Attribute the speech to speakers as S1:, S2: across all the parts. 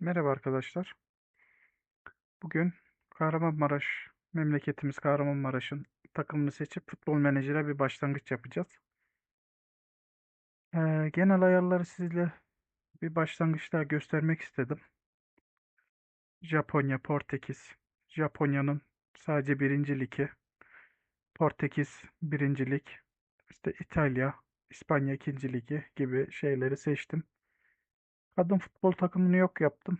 S1: Merhaba arkadaşlar. Bugün Kahramanmaraş, memleketimiz Kahramanmaraş'ın takımını seçip futbol menajere bir başlangıç yapacağız. Ee, genel ayarları sizle bir başlangıçta göstermek istedim. Japonya, Portekiz. Japonya'nın sadece birinci ligi. Portekiz birinci lig. İşte İtalya, İspanya ikinci ligi gibi şeyleri seçtim. Kadın futbol takımını yok yaptım.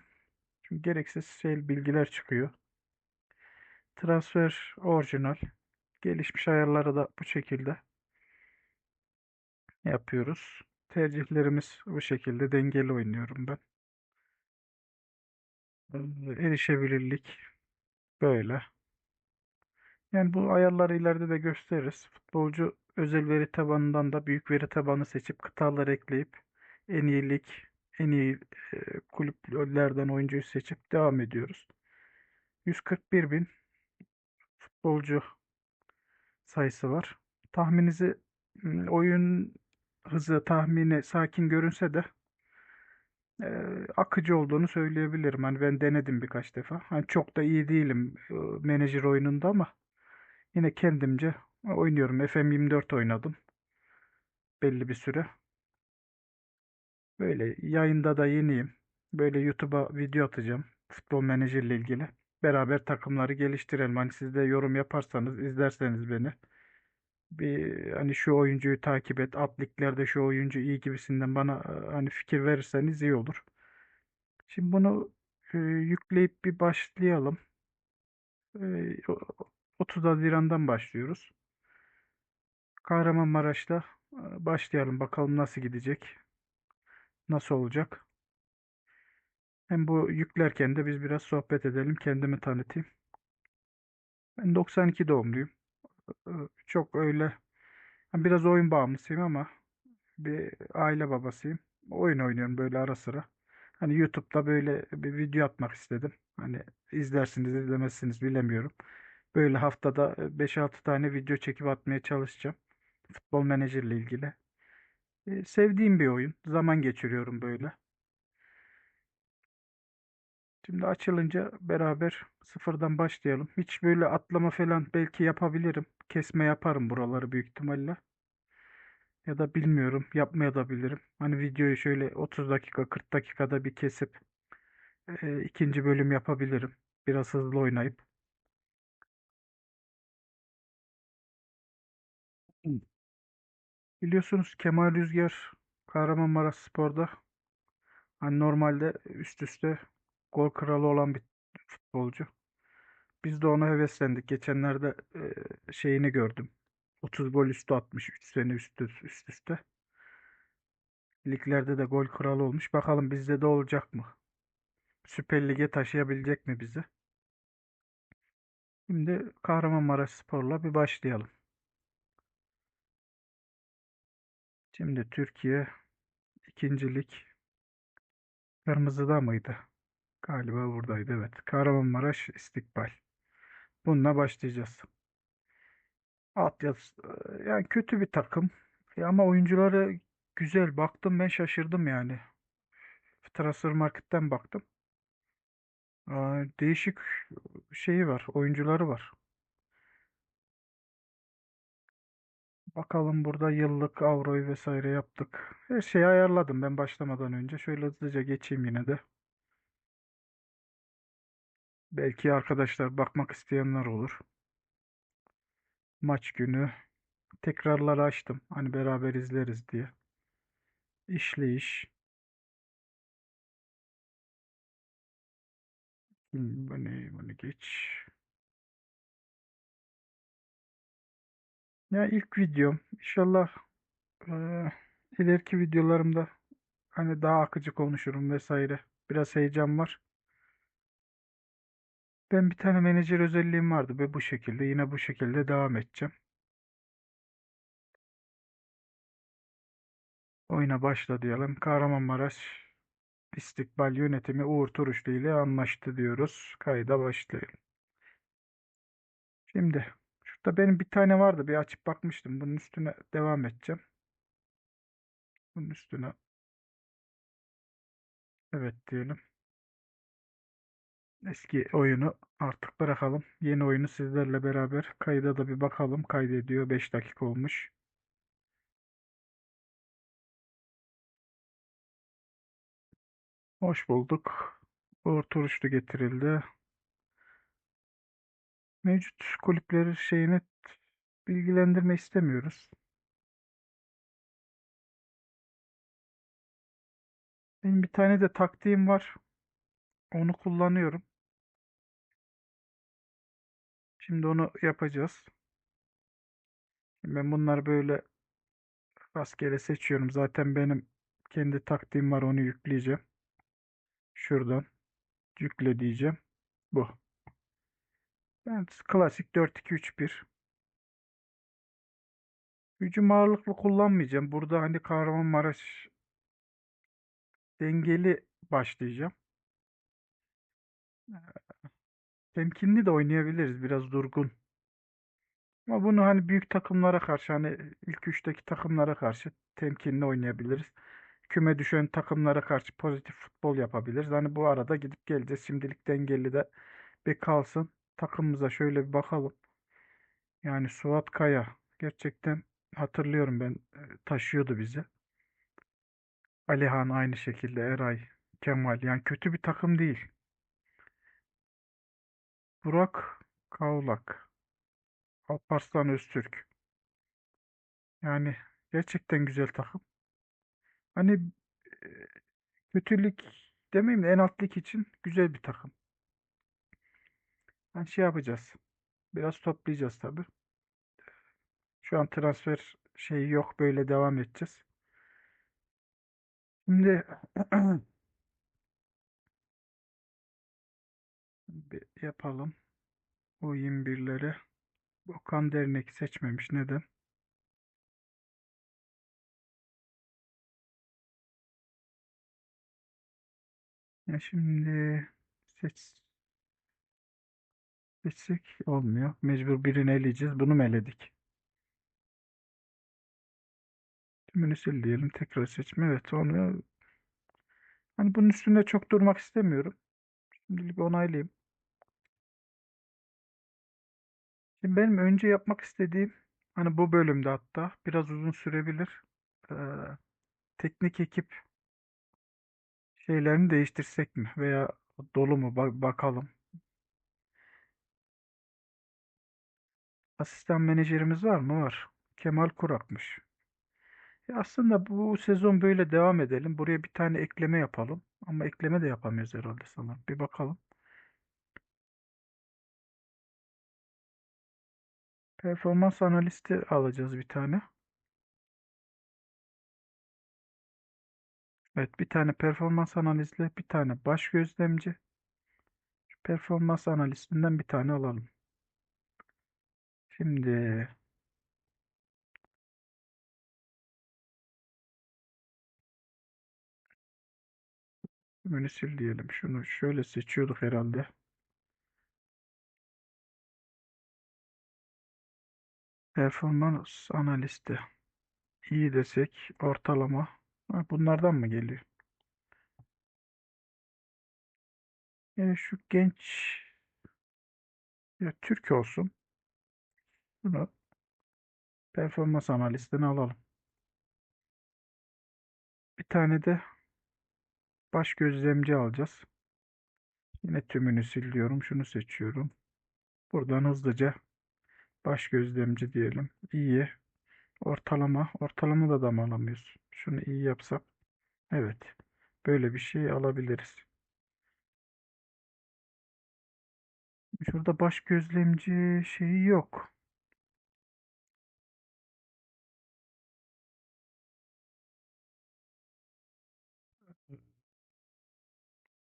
S1: Çünkü gereksiz şey bilgiler çıkıyor. Transfer orijinal. Gelişmiş ayarları da bu şekilde yapıyoruz. Tercihlerimiz bu şekilde dengeli oynuyorum ben. Ee, Erişebilirlik böyle. Yani bu ayarları ileride de gösteririz. Futbolcu özel veri tabanından da büyük veri tabanı seçip kıtalar ekleyip en iyi lig, en iyi kulüplerden oyuncuyu seçip devam ediyoruz. 141 bin futbolcu sayısı var. Tahmininizi m, oyun hızı tahmini sakin görünse de e, akıcı olduğunu söyleyebilirim. Hani ben denedim birkaç defa. Hani çok da iyi değilim e, menajer oyununda ama yine kendimce oynuyorum. FM24 oynadım belli bir süre. Böyle yayında da yeniyim. Böyle YouTube'a video atacağım. Futbol menajerle ilgili. Beraber takımları geliştirelim. Hani siz de yorum yaparsanız, izlerseniz beni. Bir hani şu oyuncuyu takip et. Alt şu oyuncu iyi gibisinden bana e, hani fikir verirseniz iyi olur. Şimdi bunu e, yükleyip bir başlayalım. E, o- 30 Haziran'dan başlıyoruz. Kahramanmaraş'ta e, başlayalım. Bakalım nasıl gidecek, nasıl olacak. Hem bu yüklerken de biz biraz sohbet edelim. Kendimi tanıtayım. Ben 92 doğumluyum. E, Çok öyle biraz oyun bağımlısıyım ama bir aile babasıyım. Oyun oynuyorum böyle ara sıra. Hani YouTube'da böyle bir video atmak istedim. Hani izlersiniz izlemezsiniz bilemiyorum. Böyle haftada beş altı tane video çekip atmaya çalışacağım. Futbol menajerle ilgili. E, sevdiğim bir oyun. Zaman geçiriyorum böyle. Şimdi açılınca beraber sıfırdan başlayalım. Hiç böyle atlama falan belki yapabilirim. Kesme yaparım buraları büyük ihtimalle. Ya da bilmiyorum yapmaya da bilirim. Hani videoyu şöyle 30 dakika 40 dakikada bir kesip e, ikinci bölüm yapabilirim. Biraz hızlı oynayıp. Biliyorsunuz Kemal Rüzgar Kahramanmaraşspor'da hani normalde üst üste gol kralı olan bir futbolcu. Biz de ona heveslendik. Geçenlerde e, şeyini gördüm. 30 gol üstü atmış 3 sene üst, üst üste. Liglerde de gol kralı olmuş. Bakalım bizde de olacak mı? Süper Lig'e taşıyabilecek mi bizi? Şimdi Kahramanmaraşspor'la bir başlayalım. Şimdi Türkiye ikinci lig kırmızıda mıydı? Galiba buradaydı evet. Kahramanmaraş İstikbal. Bununla başlayacağız. Altyazı yani kötü bir takım. E ama oyuncuları güzel. Baktım ben şaşırdım yani. Transfermarkt'ten baktım. Aa, değişik şeyi var. Oyuncuları var. Bakalım burada yıllık avroyu vesaire yaptık. Her şeyi ayarladım ben başlamadan önce. Şöyle hızlıca geçeyim yine de. Belki arkadaşlar bakmak isteyenler olur. Maç günü tekrarları açtım. Hani beraber izleriz diye. İşleyiş. Bu ne? Bunu geç. Ya ilk videom. İnşallah eee, ileriki videolarımda hani daha akıcı konuşurum vesaire. Biraz heyecan var. Ben bir tane menajer özelliğim vardı ve bu şekilde yine bu şekilde devam edeceğim. Oyuna başla diyelim. Kahramanmaraş İstikbal Yönetimi Uğur Turuşlu ile anlaştı diyoruz. Kayda başlayalım. Şimdi şurada benim bir tane vardı. Bir açıp bakmıştım. Bunun üstüne devam edeceğim. Bunun üstüne evet diyelim. Eski oyunu artık bırakalım. Yeni oyunu sizlerle beraber kayda da bir bakalım. Kaydediyor. 5 dakika olmuş. Hoş bulduk. Uğur Turuşlu getirildi. Mevcut kulüpleri şeyini bilgilendirme istemiyoruz. Benim bir tane de taktiğim var. Onu kullanıyorum. Şimdi onu yapacağız. Ben bunları böyle rastgele seçiyorum. Zaten benim kendi taktiğim var. Onu yükleyeceğim. Şuradan yükle diyeceğim. Bu. Ben klasik 4-2-3-1. Hücum ağırlıklı kullanmayacağım. Burada hani Kahramanmaraş dengeli başlayacağım. Temkinli de oynayabiliriz. Biraz durgun. Ama bunu hani büyük takımlara karşı hani ilk üçteki takımlara karşı temkinli oynayabiliriz. Küme düşen takımlara karşı pozitif futbol yapabiliriz. Hani bu arada gidip geleceğiz. Şimdilik dengeli de bir kalsın. Takımımıza şöyle bir bakalım. Yani Suat Kaya gerçekten hatırlıyorum ben e, taşıyordu bizi. Alihan aynı şekilde Eray, Kemal yani kötü bir takım değil. Burak Kavlak, Alparslan Öztürk. Yani gerçekten güzel takım. Hani e, kötülük demeyeyim de en alt lig için güzel bir takım. Yani şey yapacağız. Biraz toplayacağız tabii. Şu an transfer şeyi yok. Böyle devam edeceğiz. Şimdi bir yapalım. O 21'lere. Okan Dernek seçmemiş. Neden? Ya şimdi seç seçsek olmuyor. Mecbur birini eleyeceğiz. Bunu mu eledik? Tümünü sil diyelim. Tekrar seçme. Evet onu hani bunun üstünde çok durmak istemiyorum. Şimdilik onaylayayım. Şimdi benim önce yapmak istediğim hani bu bölümde hatta biraz uzun sürebilir. Ee, teknik ekip şeylerini değiştirsek mi? Veya dolu mu? Ba- bakalım. Asistan menajerimiz var mı? Var. Kemal Kurak'mış. Ya aslında bu sezon böyle devam edelim. Buraya bir tane ekleme yapalım. Ama ekleme de yapamıyoruz herhalde sanırım. Bir bakalım. Performans analisti alacağız bir tane. Evet bir tane performans analizle bir tane baş gözlemci. Performans analistinden bir tane alalım. Şimdi menü sil diyelim. Şunu şöyle seçiyorduk herhalde. Performans analisti. İyi desek ortalama. Bunlardan mı geliyor? Yani şu genç ya Türk olsun. Bunu performans analistine alalım. Bir tane de baş gözlemci alacağız. Yine tümünü siliyorum. Şunu seçiyorum. Buradan hızlıca baş gözlemci diyelim. İyi. Ortalama. Ortalama da da mı alamıyoruz? Şunu iyi yapsak. Evet. Böyle bir şey alabiliriz. Şurada baş gözlemci şeyi yok.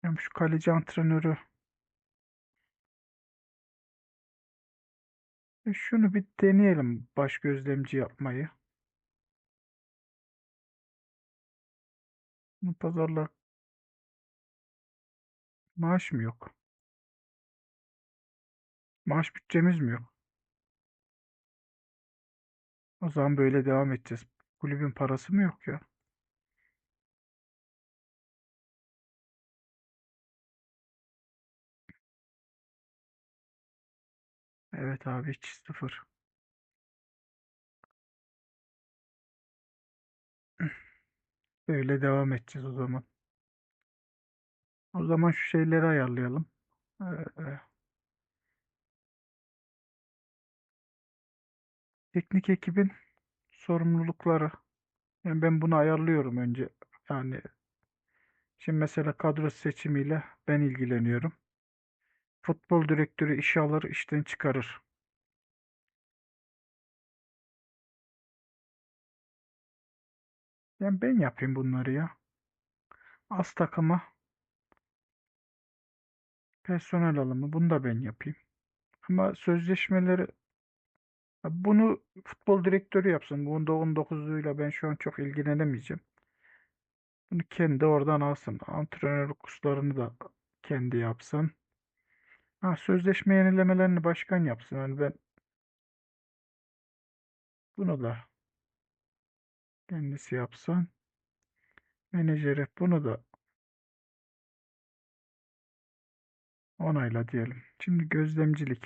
S1: Hem şu kaleci antrenörü. E, Şunu bir deneyelim baş gözlemci yapmayı. Bu pazarla maaş mı yok? Maaş bütçemiz mi yok? O zaman böyle devam edeceğiz. Kulübün parası mı yok ya? Evet abi hiç sıfır. Böyle devam edeceğiz o zaman. O zaman şu şeyleri ayarlayalım. Ee, teknik ekibin sorumlulukları. Yani ben bunu ayarlıyorum önce. Yani şimdi mesela kadro seçimiyle ben ilgileniyorum. Futbol direktörü işe alır, işten çıkarır. Yani ben yapayım bunları ya. Az takıma personel alımı bunu da ben yapayım. Ama sözleşmeleri bunu futbol direktörü yapsın. Bunda 19'luğuyla ben şu an çok ilgilenemeyeceğim. Bunu kendi oradan alsın. Antrenörlük kurslarını da kendi yapsın. Ha, sözleşme yenilemelerini başkan yapsın. Yani ben bunu da kendisi yapsın. Menajeri bunu da onayla diyelim. Şimdi gözlemcilik.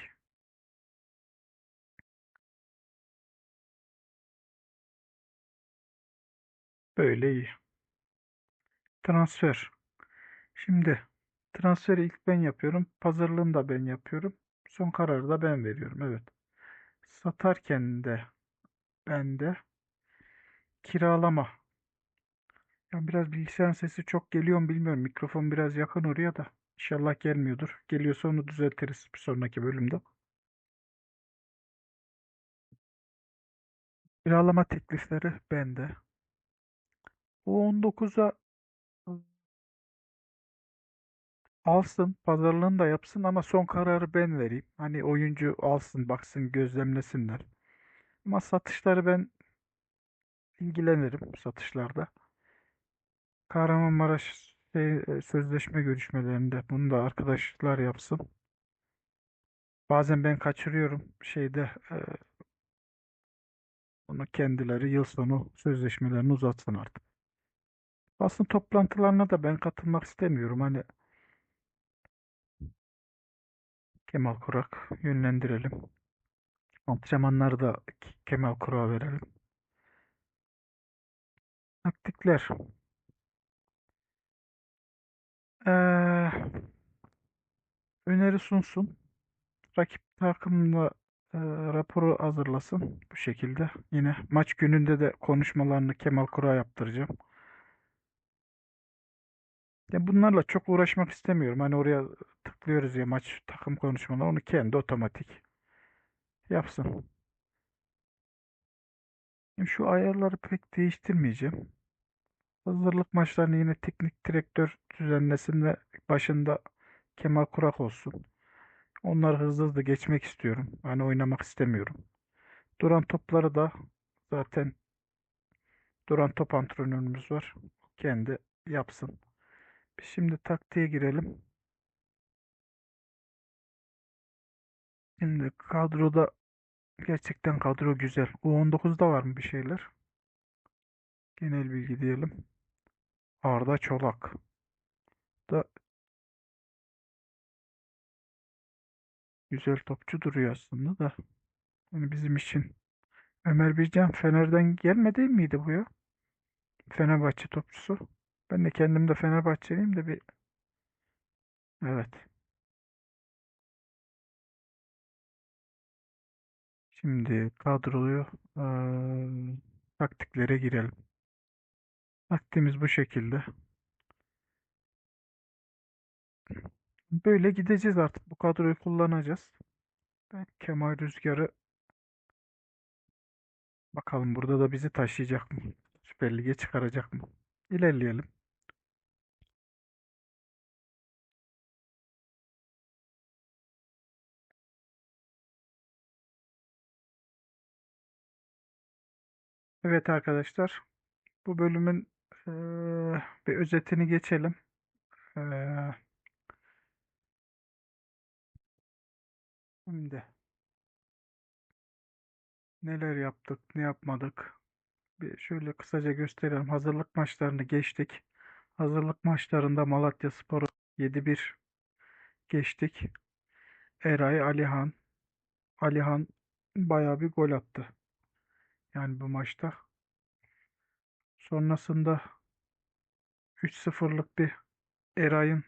S1: Böyle iyi. Transfer. Şimdi Transferi ilk ben yapıyorum. Pazarlığını da ben yapıyorum. Son kararı da ben veriyorum. Evet. Satarken de ben de kiralama. Ya biraz bilgisayarın sesi çok geliyor mu bilmiyorum. Mikrofon biraz yakın oraya da. İnşallah gelmiyordur. Geliyorsa onu düzeltiriz bir sonraki bölümde. Kiralama teklifleri bende. O19'a alsın, pazarlığını da yapsın ama son kararı ben vereyim. Hani oyuncu alsın, baksın, gözlemlesinler. Ama satışları ben ilgilenirim satışlarda. Kahramanmaraş şey, e, sözleşme görüşmelerinde bunu da arkadaşlar yapsın. Bazen ben kaçırıyorum şeyde e, onu kendileri yıl sonu sözleşmelerini uzatsın artık. Basın toplantılarına da ben katılmak istemiyorum. Hani Kemal Kurak yönlendirelim. Antrenmanları da Kemal Kurak'a verelim. Taktikler. Ee, öneri sunsun. Rakip takımla e, raporu hazırlasın. Bu şekilde. Yine maç gününde de konuşmalarını Kemal Kurak'a yaptıracağım. Ya bunlarla çok uğraşmak istemiyorum. Hani oraya tıklıyoruz ya maç takım konuşmaları. Onu kendi otomatik yapsın. Şu ayarları pek değiştirmeyeceğim. Hazırlık maçlarını yine teknik direktör düzenlesin ve başında Kemal Kurak olsun. Onları hızlı hızlı geçmek istiyorum. Hani oynamak istemiyorum. Duran topları da zaten duran top antrenörümüz var. Kendi yapsın. Şimdi taktiğe girelim. Şimdi kadroda gerçekten kadro güzel. U19'da var mı bir şeyler? Genel bilgi diyelim. Arda Çolak da güzel topçu duruyor aslında da. Yani bizim için Ömer Bircan Fener'den gelmedi miydi bu ya? Fenerbahçe topçusu. Ben de kendim de Fenerbahçeliyim de bir evet. Şimdi kadroyu eee, taktiklere girelim. Taktiğimiz bu şekilde. Böyle gideceğiz artık. Bu kadroyu kullanacağız. Ben Kemal Rüzgar'ı bakalım burada da bizi taşıyacak mı? Süper Lig'e çıkaracak mı? İlerleyelim. Evet arkadaşlar. Bu bölümün eee, bir özetini geçelim. Eee, şimdi neler yaptık, ne yapmadık? Bir şöyle kısaca gösterelim. Hazırlık maçlarını geçtik. Hazırlık maçlarında Malatyaspor'u 7-1 geçtik. Eray Alihan, Alihan bayağı bir gol attı. Yani bu maçta. Sonrasında 3-0'lık bir Eray'ın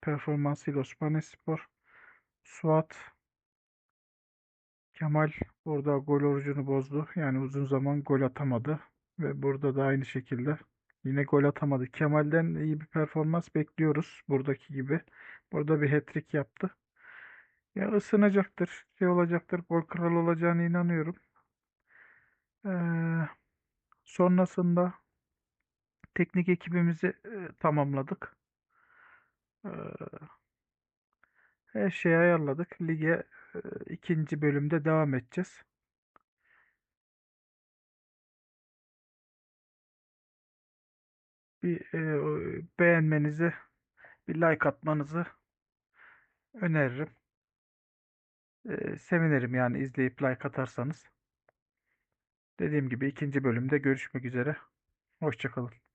S1: performansıyla Osmanlıspor, Suat, Kemal burada gol orucunu bozdu. Yani uzun zaman gol atamadı. Ve burada da aynı şekilde yine gol atamadı. Kemal'den iyi bir performans bekliyoruz. Buradaki gibi. Burada bir hat-trick yaptı. Ya ısınacaktır, şey olacaktır, gol kralı olacağına inanıyorum. Sonrasında teknik ekibimizi tamamladık. Her şeyi ayarladık. Lige ikinci bölümde devam edeceğiz. Bir beğenmenizi, bir like atmanızı öneririm. E, sevinirim yani izleyip like atarsanız. Dediğim gibi ikinci bölümde görüşmek üzere. Hoşçakalın.